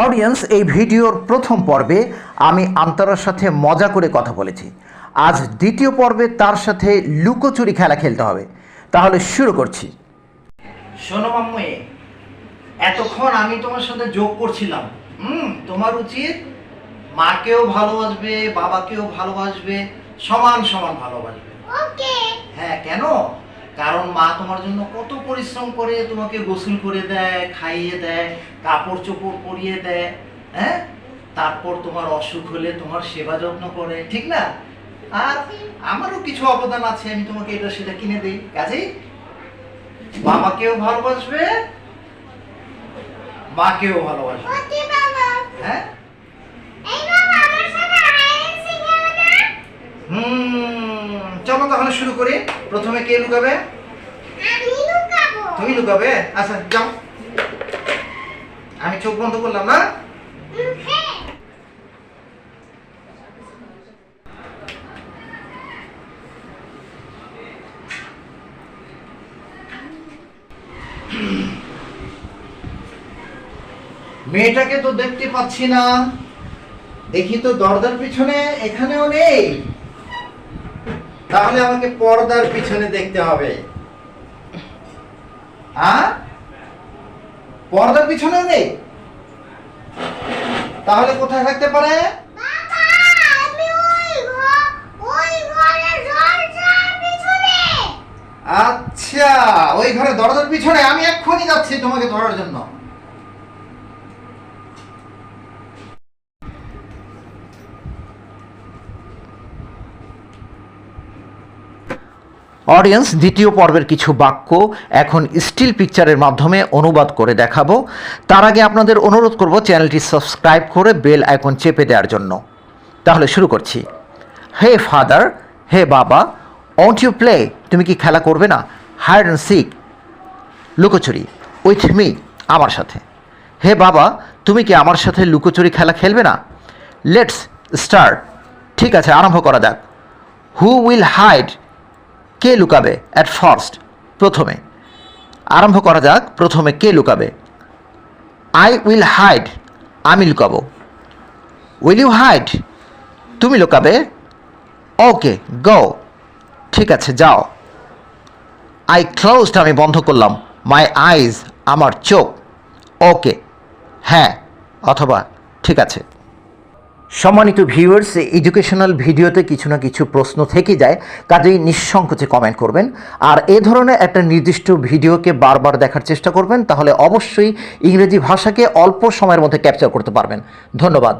Audience এই ভিডিওর প্রথম পর্বে আমি আন্তরার সাথে মজা করে কথা বলেছি। আজ দ্বিতীয় পর্বে তার সাথে লুকোচুরি খেলা খেলতে হবে। তাহলে শুরু করছি। শোনো মাম্মু এতক্ষণ আমি তোমার সাথে যোগ করছিলাম। হুম তোমার উচিত মাকেও ভালোবাসবে বাবাকেও ভালোবাসবে সমান সমান ভালোবাসবে। ওকে। হ্যাঁ কেন? কারণ মা তোমার জন্য কত পরিশ্রম করে তোমাকে গোসল করে দেয়, খাইয়ে দেয়, কাপড় চোপড় পরিয়ে দেয় হ্যাঁ? তারপর তোমার অসুখ হলে তোমার সেবা যত্ন করে, ঠিক না? আর আমারও কিছু অবদান আছে, আমি তোমাকে এটা সেটা কিনে দিই। কাজেই বাবাকেও ভালোবাসবে, মাকেও ভালোবাসবে ওকে বাবা হ্যাঁ এই বাবা আমার সাথে আইএনসি খেলো না হুম চলো তাহলে শুরু করি। প্রথমে কে লুকাবে? তুমি লুকাবে? আচ্ছা যাও। আমি চোখ বন্ধ করলাম না? মেয়েটাকে তো দেখতে পাচ্ছি না। দেখি তো দরজার পিছনে এখানেও নেই। তাহলে আমাকে পর্দার পিছনে দেখতে হবে। হ্যাঁ? পর্দার পিছনে নেই? তাহলে কোথায় থাকতে পারে? আচ্ছা ওই ঘরে দরজার পিছনে। আমি এক্ষুনি যাচ্ছি তোমাকে ধরার জন্য। অডিয়েন্স দ্বিতীয় পর্বের কিছু বাক্য এখন স্টিল পিকচারের মাধ্যমে অনুবাদ করে দেখাবো। তার আগে আপনাদের অনুরোধ করব চ্যানেলটি সাবস্ক্রাইব করে বেল আইকন চেপে দেওয়ার জন্য। তাহলে শুরু করছি। হে ফাদার, হে বাবা ওন্ট ইউ প্লে তুমি কি খেলা করবে না? হাইড অ্যান্ড সিক লুকোচুরি। উইথ মি আমার সাথে। হে বাবা, তুমি কি আমার সাথে লুকোচুরি খেলা খেলবে না? লেটস স্টার্ট ঠিক আছে, আরম্ভ করা যাক। হু উইল হাইড কে লুকাবে অ্যাট ফার্স্ট প্রথমে। আরম্ভ করা যাক, প্রথমে কে লুকাবে? আই উইল হাইড আমি লুকাবো। উইল ইউ হাইড তুমি লুকাবে? ওকে গো ঠিক আছে, যাও। আই ক্লোজড আমি বন্ধ করলাম। মাই আইজ আমার চোখ। ওকে হ্যাঁ অথবা ঠিক আছে। সম্মানিত ভিউয়ার্স এডুকেশনাল ভিডিওতে কিছু না কিছু প্রশ্ন থেকে যায়, কাজেই নিঃসংকোচে কমেন্ট করবেন। আর এ ধরনের একটা নির্দিষ্ট ভিডিওকে বারবার দেখার চেষ্টা করবেন, তাহলে অবশ্যই ইংরেজি ভাষাকে অল্প সময়ের মধ্যে ক্যাপচার করতে পারবেন। ধন্যবাদ।